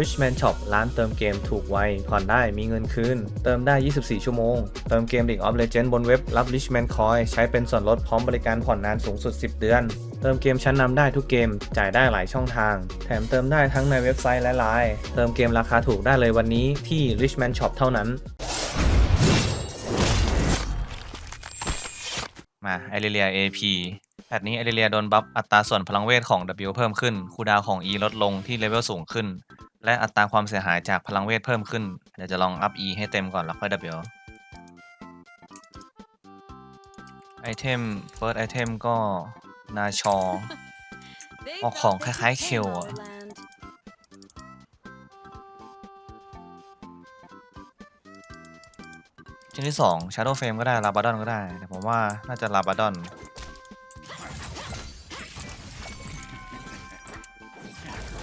Richman Shop ร้านเติมเกมถูกไว ผ่อนได้มีเงินคืน เติมได้ 24 ชั่วโมง เติมเกม League of Legends บนเว็บรับ Richman Coin ใช้เป็นส่วนลดพร้อมบริการผ่อนนานสูงสุด 10 เดือน เติมเกมชั้นนำได้ทุกเกม จ่ายได้หลายช่องทาง แถมเติมได้ทั้งในเว็บไซต์และไลน์เติมเกมราคาถูกได้เลยวันนี้ที่ Richman Shop เท่านั้น มาไอเรีย AP แพทนี้ไอเรียโดนบัฟอัตราส่วนพลังเวทของ W เพิ่มขึ้นคูดาวของ E ลดลงที่เลเวลสูงขึ้น และอัตราความเสียหายจากพลังเวทเพิ่มขึ้น เดี๋ยวจะลองอัพ E ให้เต็มก่อนแล้วค่อย W ไอเทม First Item ก็นาชอออกของคล้ายๆคิวอะชิ้นที่2 Shadow Frame ก็ได้ลาบาดอนก็ได้ แต่ผมว่าน่าจะลาบาดอน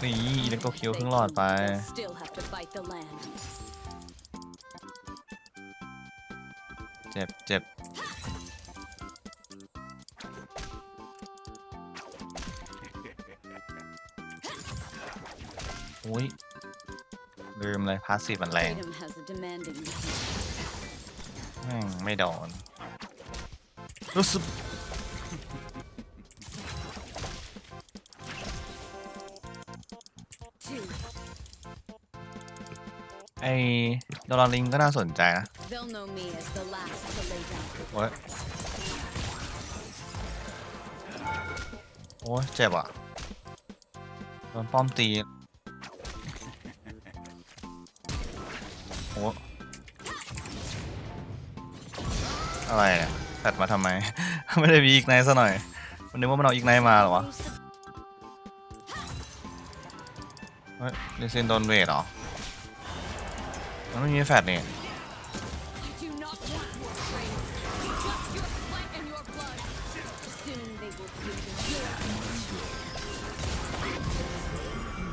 นี่อิเล็กโตคิวเพิ่งรอดไปเจ็บเจ็บอุ้ยลืมเลยพาสซีฟมันแรงแม่งไม่โดนรู้สึก ไอโดราลิงก็น่าสนใจนะโอ้ยโอ้ยเจ็บอะโดนป้อมตีโอ้อะไรอะแฟดมาทำไม ไม่ได้มีอีกไนซะหน่อยมันนึกว่ามันเอาอีกไนมาเหรอวะ เฮ้ยลิซินโดนเวทเหรอ มันไม่มีแฟดนี่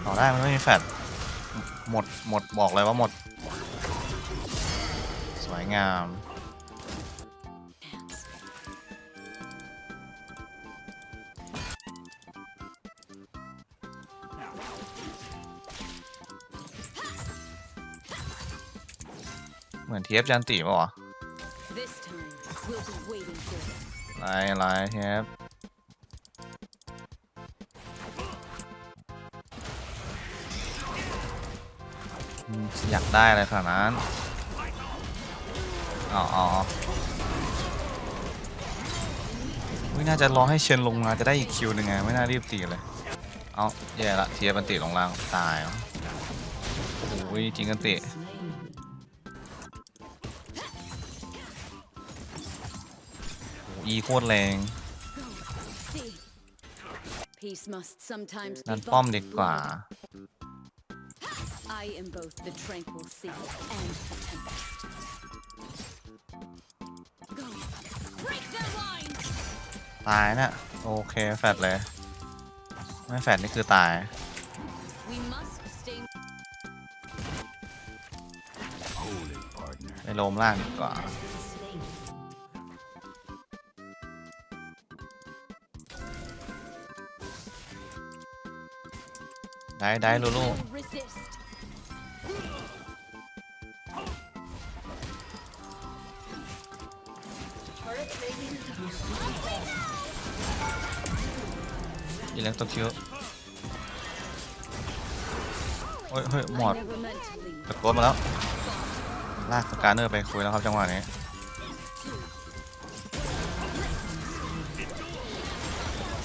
ต่อได้มันไม่มีแฟดหมดหมดบอกเลยว่าหมด สวยงาม เหมือนเทียบจันติป่าวะไล่ไล่เทียบอืมอยากได้อะไรขนาดนั้น อ๋ออ๋ออุ๊ยน่าจะรอให้เชนลงมาจะได้อีกคิวหนึ่งไง ไม่น่ารีบตีเลย เอาแย่ละเทียบันติลงล่างตายเหรอโอ้ยจริงกันติ อ้อีโคตรแรงนั่นป้อมดีกว่า I am both the tranquil sea and the tempest. Go. Break their lines! ตายน่ะโอเคแฟดเลย ไม่แฟดนี่คือตาย We must stay ไปโลมล่างดีกว่า ได้ได้ลูลูอิเล็กโตคิวโอ้ยเฮ้ยหมดตะโกนมาแล้ว ลากสการเนอร์ไปคุยแล้วครับจังหวะนี้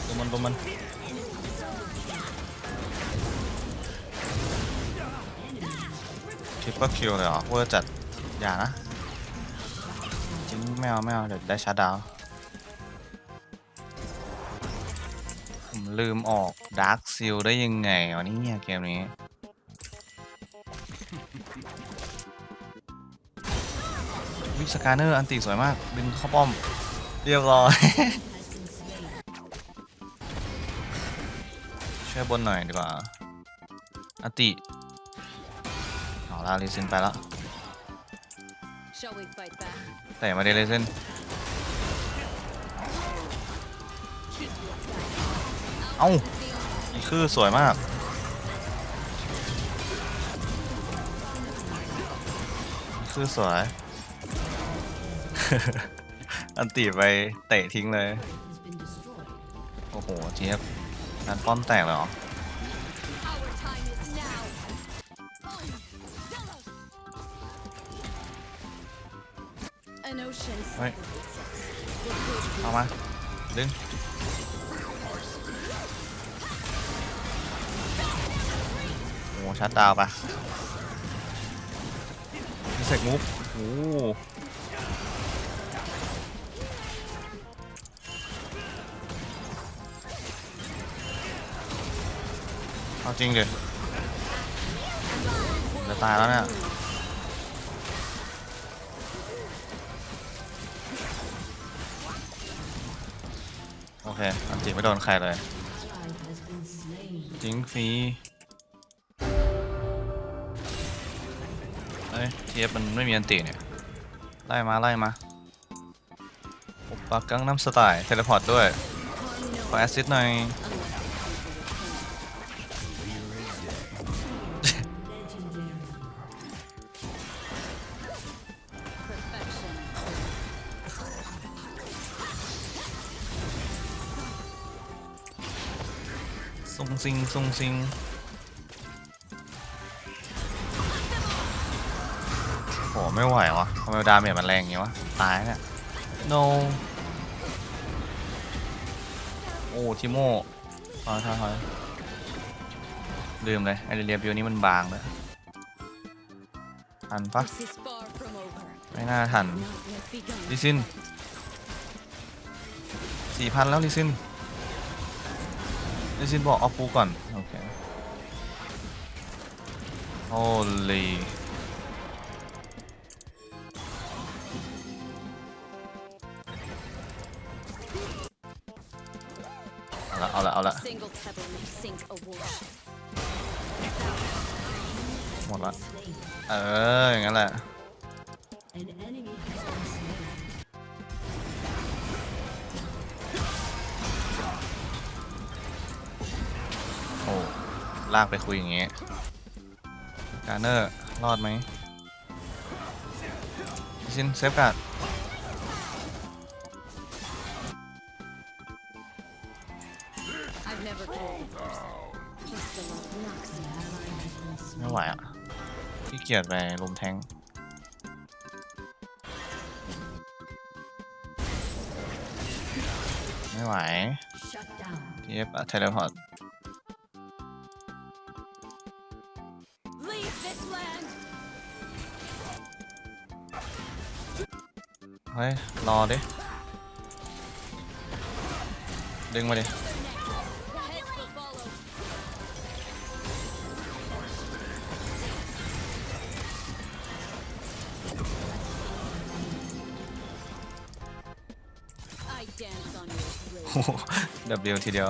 ดูมันดูมัน ทริปเปอร์คิวเลยเหรอเวอร์จัด อย่านะ จริงไม่เอาไม่เอา เดี๋ยวได้ชาร์จดาวผมลืมออกดาร์ s ซิลได้ยังไงวะเนี่ยเกมนี้ วิสการเนอร์อันติสวยมาก ดึงเข้าป้อม เรียบร้อย ช่วยบนหน่อยดีกว่า อันติ ลาลิซินไปแล้วแต่ยังไม่ได้ลิซินเอ้าคือสวยมากคือสวย อันตีไปเตะทิ้งเลย โอ้โหเจี๊ยบนันป้อมแตกเลยเหรอ ocean Right. separates us. The good เอามา ดึง โอ้ชัดดาวปะมีเสกมุฟโอ้เอาจริงดิจะตายแล้วเนี่ย อันจิไม่โดนใครเลย จิงฟรีเอ้ยเทียบมันไม่มีอันติเนี่ย ไล่มาไล่มาปักกังน้ำสไตล์เทเลพอร์ตด้วย ขอแอสซิสหน่อย ซุงซิงซุงซิงโหไม่ไหววะทำไมดาเมจมันแรงอย่างงี้วะ ตายเนี่ย no โอ้ทิโม่ถอยถอยถอยลืมเลยไอเรียบิวนี้มันบางเลยทันปะ This is far from over. ไม่น่าทัน Not yet begun. ลิซินสี่พันแล้วลิซิน ลิซินบอกเอาปูก่อน โอเค โอ้ลีเอาละเอาละเอาละ Single pebble may sink a warship. หมดละ เออ อย่างนั้นแหละโอ้ ลากไปคุยอย่างเงี้ยการเนอร์รอดไหมซินเซฟการ์ดไม่ไหวอะขี้เกียจไปลุมแทงไม่ไหวทีเอฟเทเลพอร์ต เฮ้ย รอดิ ดึงมาดิ The heads will follow. I dance on your grave. โอ้โห W ทีเดียว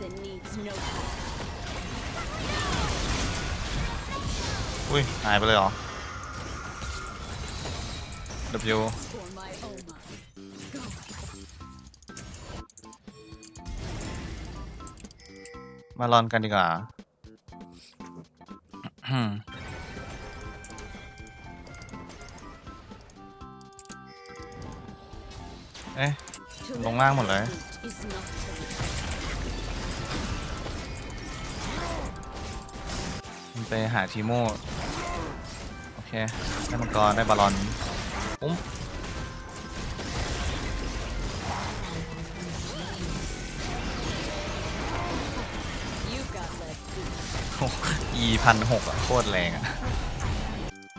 mastered weapon needs no อุ้ย หายไปเลยเหรอ W for my Oma. Go. มาลอนกันดีกว่า เอ๊ะ To Long let ngang một lẽ. defeat is not มันไปหาทีโมโอเค ได้มังกร ได้บาลอนอุ้ม You got let be. อีพันหกอะโคตรแรงอะ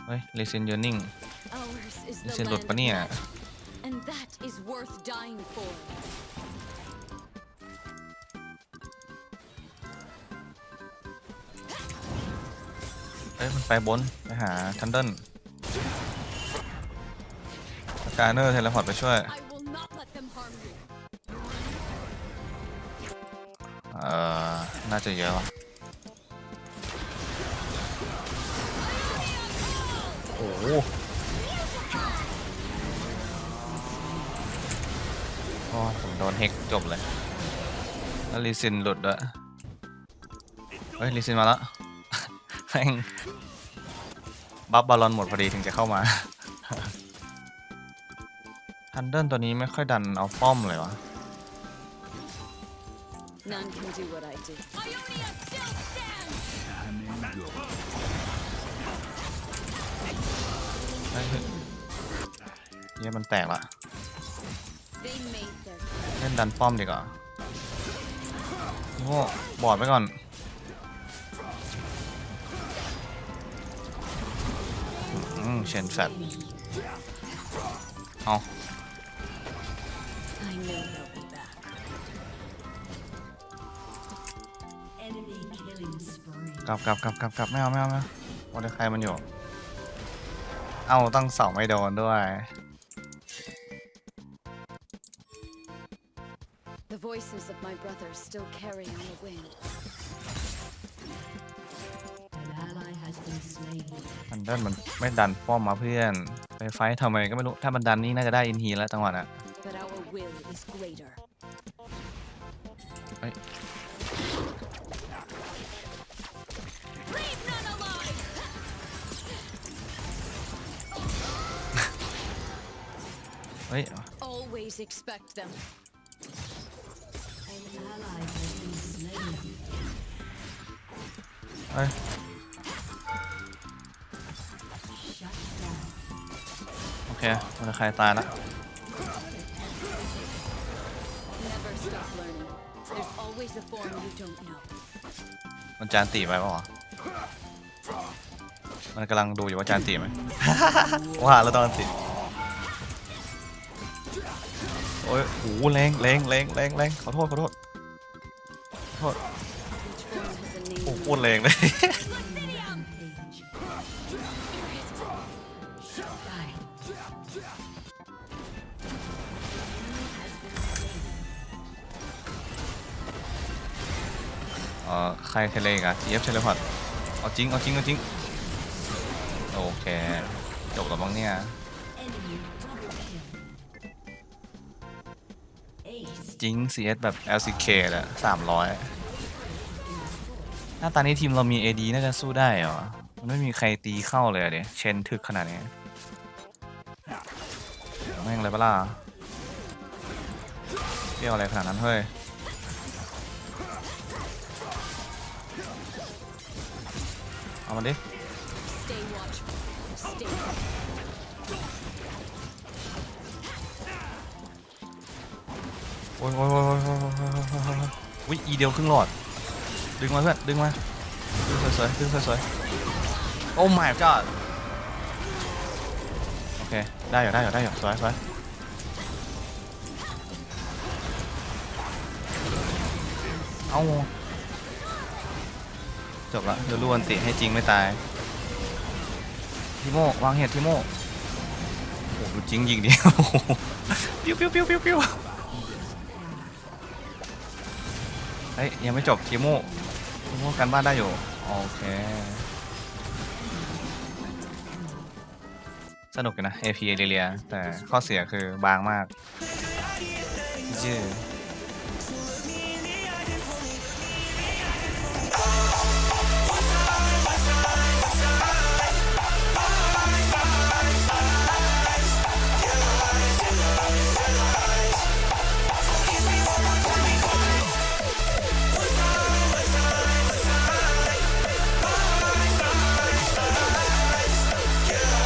เฮ้ยเลซินยูนิ่ง Ours is เล the ซินหลุด land ปะเนี่ย มันไปบนไปหาทันเดิลกาเนอร์เทเลพอร์ตไปช่วย เอ่อ น่าจะเยอะโอ้โหโอ้ผมโดนเฮกจบเลย แล้วลีซินหลุดด้วย เฮ้ย ลีซินมาแล้ว แม่งบัฟบอลลอนหมดพอดีถึงจะเข้ามาทันเดิลตัวนี้ไม่ค่อยดันเอาป้อมเลยวะ None can do what I do. Ionia still stands! เฮ้ยเฮ้ยเนี่ยมันแตกละ They made their เล่นดันป้อมดีกว่าโง่บอดไว้ก่อน เชนสัตว์เอากลับกลับกลับกลับกลับไม่เอาไม่เอาไม่เอาวันใครมันอยู่ เอาตั้งเสาไม่โดนด้วย The voices of my brothers still carry on the wind. An ally has been slain. ทันเดิลมันไม่ดันป้อมมาเพื่อนไปไฟท์ทำไมก็ไม่รู้ถ้ามันดันนี่น่าจะได้อินฮีแล้วจังหวะน่ะ But our will is greater. เฮ้ย Leave none alive! เฮ้ย Always expect them. An ally has been slain. เฮ้ย Shut down. โอเคมันจะใครตายละ Never stop learning. There's always a form you don't know. มันจานตีไปเปล่าวะมันกำลังดูอยู่ว่าจานตีไหมว่าแล้วตอนตีโอ้ยโหแรงแรงแรงแรงแรงขอโทษขอโทษขอโทษ Each form has a name. โอ้โหโคตรแรงเลย อใครเทเลกอะทีเอฟเทเลพอดเอาจริงเอาจริงเอาจริงโอเคจบแล้วบ้างเนี่ยจริง CS แบบ LCK แหละสามร้อยหน้าตานี้ทีมเรามี AD น่าจะสู้ได้เหรอ มันไม่มีใครตีเข้าเลยเดี๋ยเชนถึกขนาดนี้แม่งเลยปะล่ะเปรี้ยวอะไรขนาดนั้นเฮ้ย เอามันดิ Stay watchful. Stay โอ้ยโอ้ยโอ้ยโอ้ยโอ้ยโอ้ยโอ้ยโอ้ยวิอีเดียวครึ่งหลอด ดึงมาเพื่อน ดึงมา ดึงสวยๆ ดึงสวยๆ โอ้ my god โอเค ได้อยู่ได้อยู่ได้อยู่สวยสวยเอา จบละเดี๋ยวลูอันติให้จริงไม่ตายทิโมวางเห็ดทิโมโอ้โหดูจริงยิงดิโอ้โหปิ้วปิ้วปิ้วปิ้วปิ้วเฮ้ยยังไม่จบทีโมทีโมกันบ้านได้อยู่โอเคสนุกอยู่นะ AP เอเรียแต่ข้อเสียคือบางมากจื้